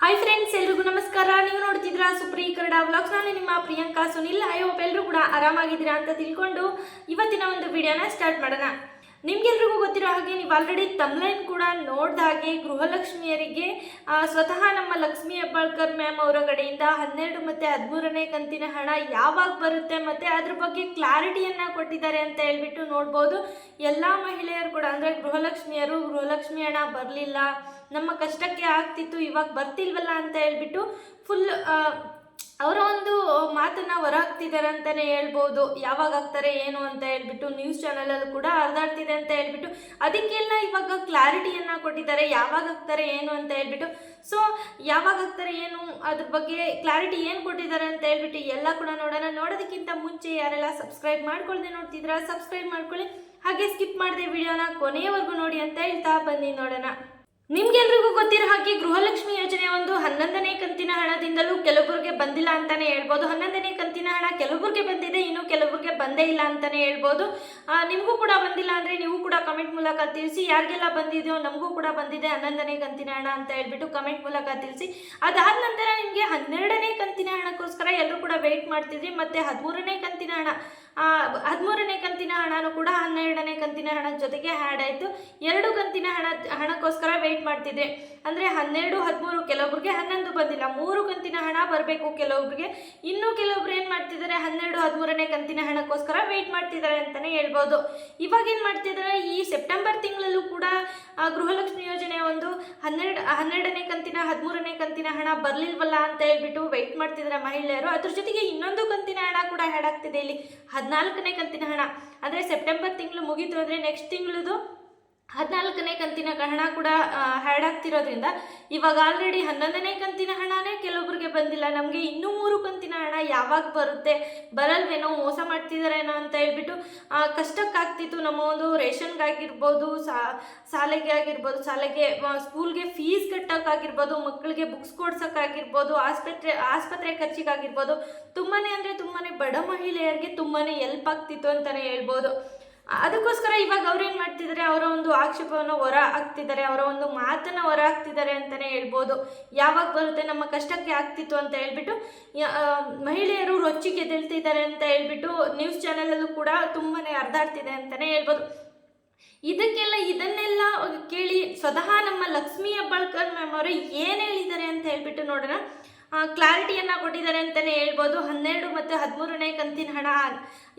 Hi friends ಎಲ್ರಿಗೂ ನಮಸ್ಕಾರ. ನೀವು ನೋಡ್ತಿದ್ರ ಸುಪ್ರೀ ಕನ್ನಡ ವ್ಲಾಗ್ಸ್ ನಾನು ನಿಮ್ಮ ಪ್ರಿಯಾಂಕಾ ಸುನಿಲ್. ಐ ಹೋಪ್ ಎಲ್ಲರೂ ಕೂಡ ಆರಾಮಾಗಿದ್ದೀರಾ ಅಂತ ತಿಳ್ಕೊಂಡು ಇವತ್ತಿನ ಒಂದು ವಿಡಿಯೋನ ಸ್ಟಾರ್ಟ್ ಮಾಡೋಣ. ನಿಮ್ಗೆಲ್ರಿಗೂ ಹಾಗೆ ನೀವು ಆಲ್ರೆಡಿ ತಮ್ಲೈನ್ ಕೂಡ ನೋಡ್ದ ಹಾಗೆ ಗೃಹಲಕ್ಷ್ಮಿಯರಿಗೆ ಸ್ವತಃ ನಮ್ಮ ಲಕ್ಷ್ಮಿ ಹೆಬ್ಬಾಳ್ಕರ್ ಮ್ಯಾಮ್ ಅವರ ಕಡೆಯಿಂದ ಹನ್ನೆರಡು ಮತ್ತು ಹದಿಮೂರನೇ ಕಂತಿನ ಹಣ ಯಾವಾಗ ಬರುತ್ತೆ ಮತ್ತು ಅದ್ರ ಬಗ್ಗೆ ಕ್ಲಾರಿಟಿಯನ್ನು ಕೊಟ್ಟಿದ್ದಾರೆ ಅಂತ ಹೇಳ್ಬಿಟ್ಟು ನೋಡ್ಬೋದು. ಎಲ್ಲ ಮಹಿಳೆಯರು ಕೂಡ ಅಂದರೆ ಗೃಹಲಕ್ಷ್ಮಿಯರು, ಗೃಹಲಕ್ಷ್ಮಿ ಹಣ ಬರಲಿಲ್ಲ, ನಮ್ಮ ಕಷ್ಟಕ್ಕೆ ಆಗ್ತಿತ್ತು, ಇವಾಗ ಬರ್ತಿಲ್ವಲ್ಲ ಅಂತ ಹೇಳ್ಬಿಟ್ಟು ಫುಲ್ ಅವರ ಒಂದು ಮಾತನ್ನ ಹೊರಹಾಕ್ತಿದ್ದಾರೆ ಅಂತಲೇ ಹೇಳ್ಬೋದು. ಯಾವಾಗ ಆಗ್ತಾರೆ ಏನು ಅಂತ ಹೇಳ್ಬಿಟ್ಟು ನ್ಯೂಸ್ ಚಾನಲಲ್ಲಿ ಕೂಡ ಹರಿದಾಡ್ತಿದೆ ಅಂತ ಹೇಳ್ಬಿಟ್ಟು ಅದಕ್ಕೆಲ್ಲ ಇವಾಗ ಕ್ಲಾರಿಟಿಯನ್ನು ಕೊಟ್ಟಿದ್ದಾರೆ. ಯಾವಾಗ ಆಗ್ತಾರೆ ಏನು ಅಂತ ಹೇಳ್ಬಿಟ್ಟು. ಸೊ ಯಾವಾಗ ಆಗ್ತಾರೆ ಏನು ಅದ್ರ ಬಗ್ಗೆ ಕ್ಲಾರಿಟಿ ಏನು ಕೊಟ್ಟಿದ್ದಾರೆ ಅಂತ ಹೇಳ್ಬಿಟ್ಟು ಎಲ್ಲ ಕೂಡ ನೋಡೋಣ. ನೋಡೋದಕ್ಕಿಂತ ಮುಂಚೆ ಯಾರೆಲ್ಲ ಸಬ್ಸ್ಕ್ರೈಬ್ ಮಾಡ್ಕೊಳ್ದೆ ನೋಡ್ತಿದ್ರ ಸಬ್ಸ್ಕ್ರೈಬ್ ಮಾಡ್ಕೊಳ್ಳಿ. ಹಾಗೆ ಸ್ಕಿಪ್ ಮಾಡಿದೆ ವಿಡಿಯೋನ ಕೊನೆಯವರೆಗೂ ನೋಡಿ ಅಂತ ಹೇಳ್ತಾ ಬನ್ನಿ ನೋಡೋಣ. ನಿಮ್ಗೆಲ್ರಿಗೂ ಗೊತ್ತಿರೋ ಹಾಗೆ ಗೃಹಲಕ್ಷ್ಮಿ ಯೋಜನೆ ಒಂದು ಹನ್ನೊಂದನೇ ಕಂತಿನ ಹಣದಿಂದಲೂ ಕೆಲವರಿಗೆ ಬಂದಿಲ್ಲ ಅಂತಾನೆ ಹೇಳ್ಬೋದು. ಹನ್ನೊಂದನೇ ಕಂತಿನ ಹಣ ಕೆಲವರಿಗೆ ಬಂದಿದೆ, ಇನ್ನು ಕೆಲವರಿಗೆ ಬಂದೇ ಇಲ್ಲ ಅಂತಾನೆ ಹೇಳ್ಬೋದು. ನಿಮಗೂ ಕೂಡ ಬಂದಿಲ್ಲ ಅಂದ್ರೆ ನೀವು ಕೂಡ ಕಮೆಂಟ್ ಮೂಲಕ ತಿಳಿಸಿ. ಯಾರಿಗೆಲ್ಲ ಬಂದಿದೆಯೋ ನಮಗೂ ಕೂಡ ಬಂದಿದೆ ಹನ್ನೊಂದನೇ ಕಂತಿನ ಹಣ ಅಂತ ಹೇಳ್ಬಿಟ್ಟು ಕಮೆಂಟ್ ಮೂಲಕ ತಿಳಿಸಿ. ಅದಾದ ನಂತರ ನಿಮಗೆ ಹನ್ನೆರಡನೇ ಕಂತಿನ ಹಣಕ್ಕೋಸ್ಕರ ಎಲ್ಲರೂ ಕೂಡ ವೆಯ್ಟ್ ಮಾಡ್ತಿದ್ರಿ. ಮತ್ತೆ ಹದಿಮೂರನೇ ಕಂತಿನ ಹಣ ಹದಿಮೂರನೇ ಕಂತಿನ ಹಣನೂ ಕೂಡ ಹನ್ನೆರಡನೇ ಕಂತಿನ ಹಣದ ಜೊತೆಗೆ ಆ್ಯಡ್ ಆಯಿತು. ಎರಡು ಕಂತಿನ ಹಣ, ಹಣಕ್ಕೋಸ್ಕರ ವೆಯ್ಟ್ ಮಾಡ್ತಿದ್ದೆ. ಅಂದರೆ ಹನ್ನೆರಡು, ಹದಿಮೂರು ಕೆಲವೊಬ್ರಿಗೆ ಹನ್ನೊಂದು ಬಂದಿಲ್ಲ. ಮೂರು ಕಂತಿನ ಹಣ ಬರಬೇಕು ಕೆಲವೊಬ್ರಿಗೆ. ಇನ್ನೂ ಕೆಲವೊಬ್ರು ಏನು ಮಾಡ್ತಿದ್ದಾರೆ? ಹನ್ನೆರಡು, ಹದಿಮೂರನೇ ಕಂತಿನ ಹಣಕ್ಕೋಸ್ಕರ ವೆಯ್ಟ್ ಮಾಡ್ತಿದ್ದಾರೆ ಅಂತಲೇ ಹೇಳ್ಬೋದು. ಇವಾಗ ಏನು ಮಾಡ್ತಿದ್ದಾರೆ? ಈ ಸೆಪ್ಟೆಂಬರ್ ತಿಂಗಳಲ್ಲೂ ಕೂಡ ಗೃಹಲಕ್ಷ್ಮಿ ಯೋಜನೆ ಒಂದು ಹನ್ನೆರಡು, ಹನ್ನೆರಡನೇ ಕಂತಿನ, ಹದಿಮೂರನೇ ಕಂತಿನ ಹಣ ಬರಲಿಲ್ವಲ್ಲ ಅಂತ ಹೇಳ್ಬಿಟ್ಟು ವೆಯ್ಟ್ ಮಾಡ್ತಿದ್ದಾರೆ ಮಹಿಳೆಯರು. ಅದ್ರ ಜೊತೆಗೆ ಇನ್ನೊಂದು ಕಂತಿನ ಹಣ ಕೂಡ ಹ್ಯಾಡ್ ಆಗ್ತಿದೆ ಇಲ್ಲಿ. ಹದಿನಾಲ್ಕನೇ ಕಂತಿನ ಹಣ. ಅಂದರೆ ಸೆಪ್ಟೆಂಬರ್ ತಿಂಗಳು ಮುಗೀತು ಅಂದರೆ ನೆಕ್ಸ್ಟ್ ತಿಂಗಳದು ಹದಿನಾಲ್ಕನೇ ಕಂತಿನ ಹಣ ಕೂಡ ಹ್ಯಾಡ್ ಆಗ್ತಿರೋದ್ರಿಂದ ಇವಾಗ ಆಲ್ರೆಡಿ ಹನ್ನೊಂದನೇ ಕಂತಿನ ಹಣನೇ ಕೆಲವೊಬ್ಬರಿಗೆ ಬಂದಿಲ್ಲ. ನಮಗೆ ಇನ್ನೂ ಮೂರು ಕಂತಿನ ಹಣ ಯಾವಾಗ ಬರುತ್ತೆ, ಬರಲ್ವೇನೋ ಮೋಸ ಮಾಡ್ತಿದ್ದಾರೇನೋ ಅಂತ ಹೇಳ್ಬಿಟ್ಟು ಕಷ್ಟಕ್ಕಾಗ್ತಿತ್ತು. ನಮ್ಮ ಒಂದು ರೇಷನ್ಗಾಗಿರ್ಬೋದು, ಸಾ, ಶಾಲೆಗೆ ಆಗಿರ್ಬೋದು, ಶಾಲೆಗೆ ಸ್ಕೂಲ್ಗೆ ಫೀಸ್ ಕಟ್ಟೋಕ್ಕಾಗಿರ್ಬೋದು, ಮಕ್ಕಳಿಗೆ ಬುಕ್ಸ್ ಕೊಡ್ಸೋಕ್ಕಾಗಿರ್ಬೋದು, ಆಸ್ಪತ್ರೆ ಆಸ್ಪತ್ರೆ ಖರ್ಚಿಗಾಗಿರ್ಬೋದು ತುಂಬಾ ಅಂದರೆ ತುಂಬಾ ಬಡ ಮಹಿಳೆಯರಿಗೆ ತುಂಬಾ ಎಲ್ಪ್ ಆಗ್ತಿತ್ತು ಅಂತಲೇ ಹೇಳ್ಬೋದು. ಅದಕ್ಕೋಸ್ಕರ ಇವಾಗ ಅವ್ರು ಏನು ಮಾಡ್ತಿದ್ದಾರೆ ಅವರ ಒಂದು ಆಕ್ಷೇಪವನ್ನು ಹೊರ ಹಾಕ್ತಿದ್ದಾರೆ ಅವರ ಒಂದು ಮಾತನ್ನು ಹೊರ ಹಾಕ್ತಿದ್ದಾರೆ ಅಂತಲೇ ಹೇಳ್ಬೋದು. ಯಾವಾಗ ಬರುತ್ತೆ, ನಮ್ಮ ಕಷ್ಟಕ್ಕೆ ಆಗ್ತಿತ್ತು ಅಂತ ಹೇಳ್ಬಿಟ್ಟು ಮಹಿಳೆಯರು ರೊಚ್ಚಿಗೆ ತಿಳ್ತಿದ್ದಾರೆ ಅಂತ ಹೇಳ್ಬಿಟ್ಟು ನ್ಯೂಸ್ ಚಾನಲಲ್ಲೂ ಕೂಡ ತುಂಬಾ ಅರ್ಧಾಡ್ತಿದೆ ಅಂತಲೇ ಹೇಳ್ಬೋದು. ಇದಕ್ಕೆಲ್ಲ ಇದನ್ನೆಲ್ಲ ಕೇಳಿ ಸ್ವತಃ ನಮ್ಮ ಲಕ್ಷ್ಮೀ ಹೆಬ್ಬಾಳ್ಕರ್ ಮ್ಯಾಮ್ ಅವರು ಏನು ಹೇಳಿದ್ದಾರೆ ಅಂತ ಹೇಳ್ಬಿಟ್ಟು ನೋಡೋಣ. ಕ್ಲಾರಿಟಿಯನ್ನು ಕೊಟ್ಟಿದ್ದಾರೆ ಅಂತಲೇ ಹೇಳ್ಬೋದು. ಹನ್ನೆರಡು ಮತ್ತು ಹದಿಮೂರನೇ ಕಂತಿನ ಹಣ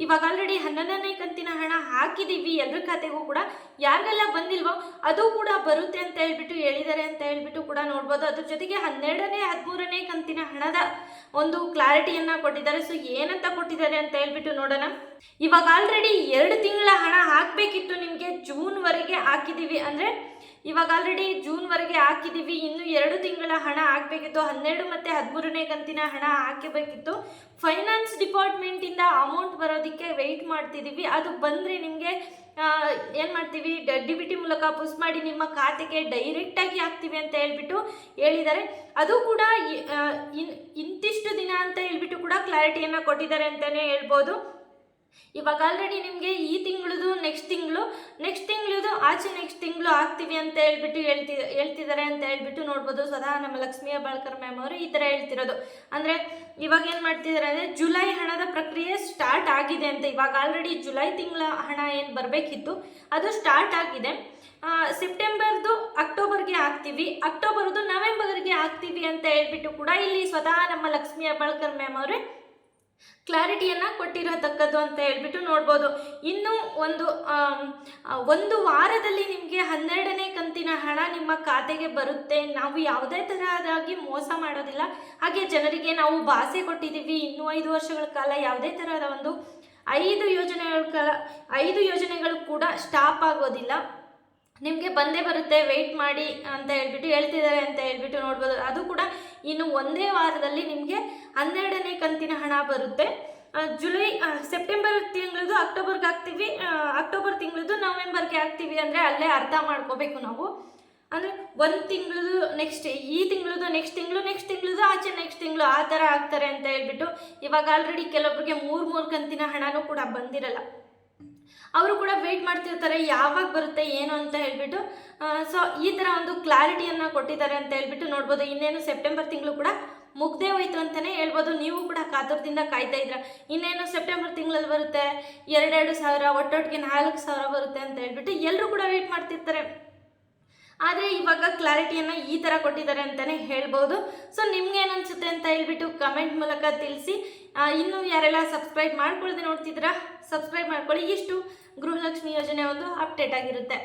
ಇವಾಗ ಆಲ್ರೆಡಿ ಹನ್ನೊಂದನೇ ಕಂತಿನ ಹಣ ಹಾಕಿದ್ದೀವಿ ಎಲ್ಲರ ಖಾತೆಗೂ ಕೂಡ ಯಾರಿಗೆಲ್ಲ ಬಂದಿಲ್ವೋ ಅದು ಕೂಡ ಬರುತ್ತೆ ಅಂತ ಹೇಳ್ಬಿಟ್ಟು ಹೇಳಿದ್ದಾರೆ ಅಂತ ಹೇಳ್ಬಿಟ್ಟು ಕೂಡ ನೋಡ್ಬೋದು. ಅದ್ರ ಜೊತೆಗೆ ಹನ್ನೆರಡನೇ, ಹದಿಮೂರನೇ ಕಂತಿನ ಹಣದ ಒಂದು ಕ್ಲಾರಿಟಿಯನ್ನು ಕೊಟ್ಟಿದ್ದಾರೆ. ಸೊ ಏನಂತ ಕೊಟ್ಟಿದ್ದಾರೆ ಅಂತ ಹೇಳ್ಬಿಟ್ಟು ನೋಡೋಣ. ಇವಾಗ ಆಲ್ರೆಡಿ ಎರಡು ತಿಂಗಳ ಹಣ ಹಾಕಬೇಕಿತ್ತು ನಿಮಗೆ. ಜೂನ್ವರೆಗೆ ಹಾಕಿದ್ದೀವಿ ಅಂದರೆ ಇವಾಗ ಆಲ್ರೆಡಿ ಜೂನ್ವರೆಗೆ ಹಾಕಿದ್ದೀವಿ ಇನ್ನು ಎರಡು ತಿಂಗಳ ಹಣ ಹಾಕಬೇಕಿತ್ತು ಹನ್ನೆರಡು ಮತ್ತು ಹದಿಮೂರನೇ ಕಂತಿನ ಹಣ ಹಾಕಬೇಕಿತ್ತು. ಫೈನಾನ್ಸ್ ಡಿಪಾರ್ಟ್ಮೆಂಟಿಂದ ಅಮೌಂಟ್ ಬರೋದಕ್ಕೆ ವೆಯ್ಟ್ ಮಾಡ್ತಿದ್ದೀವಿ ಅದು ಬಂದರೆ ನಿಮಗೆ ಏನು ಮಾಡ್ತೀವಿ? ಡಿ ಬಿ ಟಿ ಮೂಲಕ ಪುಸ್ ಮಾಡಿ ನಿಮ್ಮ ಖಾತೆಗೆ ಡೈರೆಕ್ಟಾಗಿ ಹಾಕ್ತೀವಿ ಅಂತ ಹೇಳಿಬಿಟ್ಟು ಹೇಳಿದ್ದಾರೆ. ಅದು ಕೂಡ ಇಂತಿಷ್ಟು ದಿನ ಅಂತ ಹೇಳ್ಬಿಟ್ಟು ಕೂಡ ಕ್ಲಾರಿಟಿಯನ್ನು ಕೊಟ್ಟಿದ್ದಾರೆ ಅಂತಲೇ ಹೇಳ್ಬೋದು. ಇವಾಗ ಆಲ್ರೆಡಿ ನಿಮಗೆ ಈ ತಿಂಗಳದು ನೆಕ್ಸ್ಟ್ ತಿಂಗಳು ನೆಕ್ಸ್ಟ್ ತಿಂಗಳದು ಆಚೆ ನೆಕ್ಸ್ಟ್ ತಿಂಗಳು ಆಗ್ತೀವಿ ಅಂತ ಹೇಳ್ಬಿಟ್ಟು ಹೇಳ್ತಿ ಹೇಳ್ತಿದ್ದಾರೆ ಅಂತ ಹೇಳ್ಬಿಟ್ಟು ನೋಡ್ಬೋದು. ಸ್ವತಃ ನಮ್ಮ ಲಕ್ಷ್ಮೀ ಹೆಬ್ಬಾಳ್ಕರ್ ಮ್ಯಾಮ್ ಅವರು ಈ ಥರ ಹೇಳ್ತಿರೋದು. ಅಂದರೆ ಇವಾಗ ಏನು ಮಾಡ್ತಿದ್ದಾರೆ ಅಂದರೆ ಜುಲೈ ಹಣದ ಪ್ರಕ್ರಿಯೆ ಸ್ಟಾರ್ಟ್ ಆಗಿದೆ ಅಂತ. ಇವಾಗ ಆಲ್ರೆಡಿ ಜುಲೈ ತಿಂಗಳ ಹಣ ಏನು ಬರಬೇಕಿತ್ತು, ಅದು ಸ್ಟಾರ್ಟ್ ಆಗಿದೆ. ಸೆಪ್ಟೆಂಬರ್ದು ಅಕ್ಟೋಬರ್ಗೆ ಹಾಕ್ತೀವಿ ಅಕ್ಟೋಬರ್ದು ನವೆಂಬರ್ಗೆ ಹಾಕ್ತೀವಿ ಅಂತ ಹೇಳ್ಬಿಟ್ಟು ಕೂಡ ಇಲ್ಲಿ ಸ್ವತಃ ನಮ್ಮ ಲಕ್ಷ್ಮೀ ಹೆಬ್ಬಾಳ್ಕರ್ ಮ್ಯಾಮ್ ಅವರೇ ಕ್ಲಾರಿಟಿಯನ್ನು ಕೊಟ್ಟಿರತಕ್ಕದ್ದು ಅಂತ ಹೇಳ್ಬಿಟ್ಟು ನೋಡ್ಬೋದು. ಇನ್ನು ಒಂದು ಒಂದು ವಾರದಲ್ಲಿ ನಿಮಗೆ ಹನ್ನೆರಡನೇ ಕಂತಿನ ಹಣ ನಿಮ್ಮ ಖಾತೆಗೆ ಬರುತ್ತೆ. ನಾವು ಯಾವುದೇ ತರಹದಾಗಿ ಮೋಸ ಮಾಡೋದಿಲ್ಲ. ಹಾಗೆ ಜನರಿಗೆ ನಾವು ಭಾಷೆ ಕೊಟ್ಟಿದ್ದೀವಿ. ಇನ್ನೂ ಐದು ವರ್ಷಗಳ ಕಾಲ ಯಾವುದೇ ತರಹದ ಒಂದು ಐದು ಯೋಜನೆಗಳ ಕಾಲ, ಐದು ಯೋಜನೆಗಳು ಕೂಡ ಸ್ಟಾಪ್ ಆಗೋದಿಲ್ಲ. ನಿಮಗೆ ಬಂದೇ ಬರುತ್ತೆ ವೆಯ್ಟ್ ಮಾಡಿ ಅಂತ ಹೇಳ್ಬಿಟ್ಟು ಹೇಳ್ತಿದ್ದಾರೆ ಅಂತ ಹೇಳ್ಬಿಟ್ಟು ನೋಡ್ಬೋದು. ಅದು ಕೂಡ ಇನ್ನು ಒಂದೇ ವಾರದಲ್ಲಿ ನಿಮಗೆ ಹನ್ನೆರಡನೇ ಕಂತಿನ ಹಣ ಬರುತ್ತೆ. ಜುಲೈ ಸೆಪ್ಟೆಂಬರ್ ತಿಂಗಳದು ಅಕ್ಟೋಬರ್ಗೆ ಹಾಕ್ತೀವಿ. ಅಕ್ಟೋಬರ್ ತಿಂಗಳದು ನವೆಂಬರ್ಗೆ ಹಾಕ್ತೀವಿ ಅಂದರೆ ಅಲ್ಲೇ ಅರ್ಥ ಮಾಡ್ಕೋಬೇಕು ನಾವು. ಅಂದರೆ ಒಂದು ತಿಂಗಳದು ನೆಕ್ಸ್ಟ್ ಈ ತಿಂಗಳದು ನೆಕ್ಸ್ಟ್ ತಿಂಗಳು ನೆಕ್ಸ್ಟ್ ತಿಂಗಳದು ಆಚೆ ನೆಕ್ಸ್ಟ್ ತಿಂಗಳು ಆ ಥರ ಆಗ್ತಾರೆ ಅಂತ ಹೇಳ್ಬಿಟ್ಟು ಇವಾಗ ಆಲ್ರೆಡಿ ಕೆಲವೊಬ್ಬರಿಗೆ ಮೂರು ಮೂರು ಕಂತಿನ ಹಣನೂ ಕೂಡ ಬಂದಿರಲ್ಲ. ಅವರು ಕೂಡ ವೆಯ್ಟ್ ಮಾಡ್ತಿರ್ತಾರೆ, ಯಾವಾಗ ಬರುತ್ತೆ, ಏನು ಅಂತ ಹೇಳಿಬಿಟ್ಟು. ಸೊ ಈ ಥರ ಒಂದು ಕ್ಲಾರಿಟಿಯನ್ನು ಕೊಟ್ಟಿದ್ದಾರೆ ಅಂತ ಹೇಳ್ಬಿಟ್ಟು ನೋಡ್ಬೋದು. ಇನ್ನೇನು ಸೆಪ್ಟೆಂಬರ್ ತಿಂಗಳು ಕೂಡ ಮುಗ್ದೇ ಹೋಯ್ತು ಅಂತಲೇ ಹೇಳ್ಬೋದು. ನೀವು ಕೂಡ ಕಾತುರದಿಂದ ಕಾಯ್ತಾ ಇದ್ರ ಇನ್ನೇನು ಸೆಪ್ಟೆಂಬರ್ ತಿಂಗಳಲ್ಲಿ ಬರುತ್ತೆ? ಎರಡೆರಡು ಸಾವಿರ, ಒಟ್ಟೊಟ್ಟಿಗೆ ನಾಲ್ಕು ಸಾವಿರ ಬರುತ್ತೆ ಅಂತ ಹೇಳ್ಬಿಟ್ಟು ಎಲ್ಲರೂ ಕೂಡ ವೆಯ್ಟ್ ಮಾಡ್ತಿರ್ತಾರೆ. ಆದರೆ ಇವಾಗ ಕ್ಲಾರಿಟಿಯನ್ನು ಈ ಥರ ಕೊಟ್ಟಿದ್ದಾರೆ ಅಂತಲೇ ಹೇಳ್ಬೋದು. ಸೊ ನಿಮ್ಗೆ ಏನು ಅನಿಸುತ್ತೆ ಅಂತ ಹೇಳ್ಬಿಟ್ಟು ಕಮೆಂಟ್ ಮೂಲಕ ತಿಳಿಸಿ. ಇನ್ನೂ ಯಾರೆಲ್ಲ ಸಬ್ಸ್ಕ್ರೈಬ್ ಮಾಡ್ಕೊಳ್ಳದೆ ನೋಡ್ತಿದ್ದೀರಾ ಸಬ್ಸ್ಕ್ರೈಬ್ ಮಾಡ್ಕೊಳ್ಳಿ. ಇಷ್ಟು ಗೃಹಲಕ್ಷ್ಮಿ ಯೋಜನೆ ಒಂದು ಅಪ್ಡೇಟ್ ಆಗಿರುತ್ತೆ.